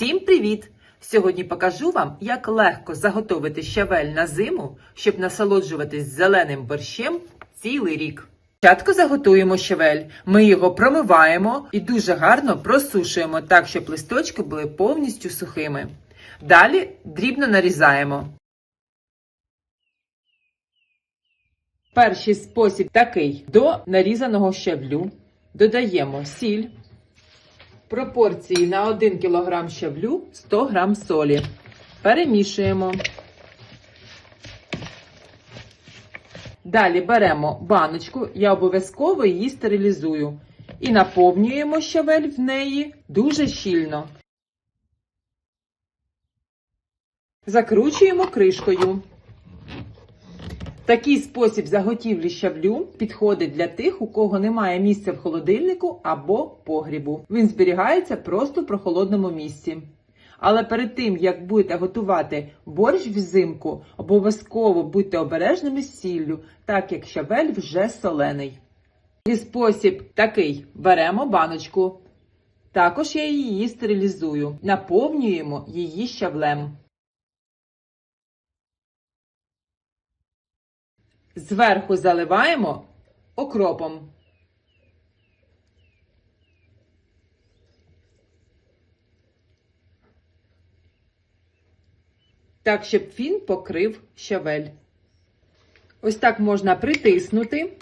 Всім привіт! Сьогодні покажу вам, як легко заготовити щавель на зиму, щоб насолоджуватись зеленим борщем цілий рік. Спочатку заготуємо щавель. Ми його промиваємо і дуже гарно просушуємо так, щоб листочки були повністю сухими. Далі дрібно нарізаємо. Перший спосіб такий: до нарізаного щавлю додаємо сіль. Пропорції на 1 кг щавлю 100 г солі. Перемішуємо. Далі беремо баночку, я обов'язково її стерилізую. І наповнюємо щавель в неї дуже щільно. Закручуємо кришкою. Такий спосіб заготівлі щавлю підходить для тих, у кого немає місця в холодильнику або погрібу. Він зберігається просто в прохолодному місці. Але перед тим, як будете готувати борщ взимку, обов'язково будьте обережними з сіллю, так як щавель вже солений. І спосіб такий: беремо баночку. Також я її стерилізую, наповнюємо її щавлем. Зверху заливаємо окропом. Так, щоб він покрив щавель. Ось так можна притиснути.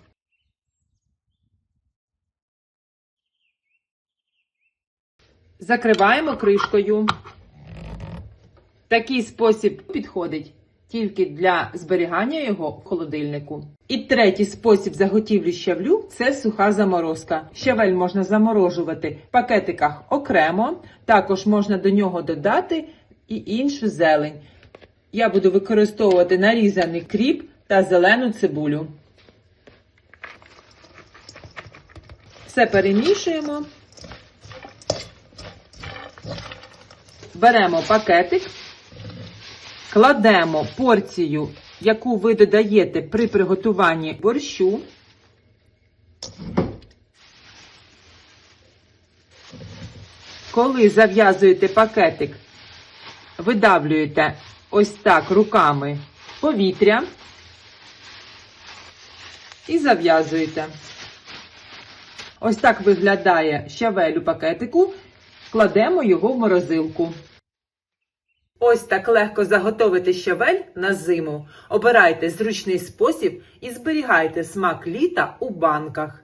Закриваємо кришкою. Такий спосіб підходить тільки для зберігання його в холодильнику. І третій спосіб заготівлі щавлю це суха заморозка. Щавель можна заморожувати в пакетиках окремо, також можна до нього додати і іншу зелень. Я буду використовувати нарізаний кріп та зелену цибулю. Все перемішуємо. Беремо пакетик, кладемо порцію, яку ви додаєте при приготуванні борщу. Коли зав'язуєте пакетик, видавлюєте ось так руками повітря і зав'язуєте. Ось так виглядає щавель у пакетику. Кладемо його в морозилку. Ось так легко заготовити щавель на зиму. Обирайте зручний спосіб і зберігайте смак літа у банках.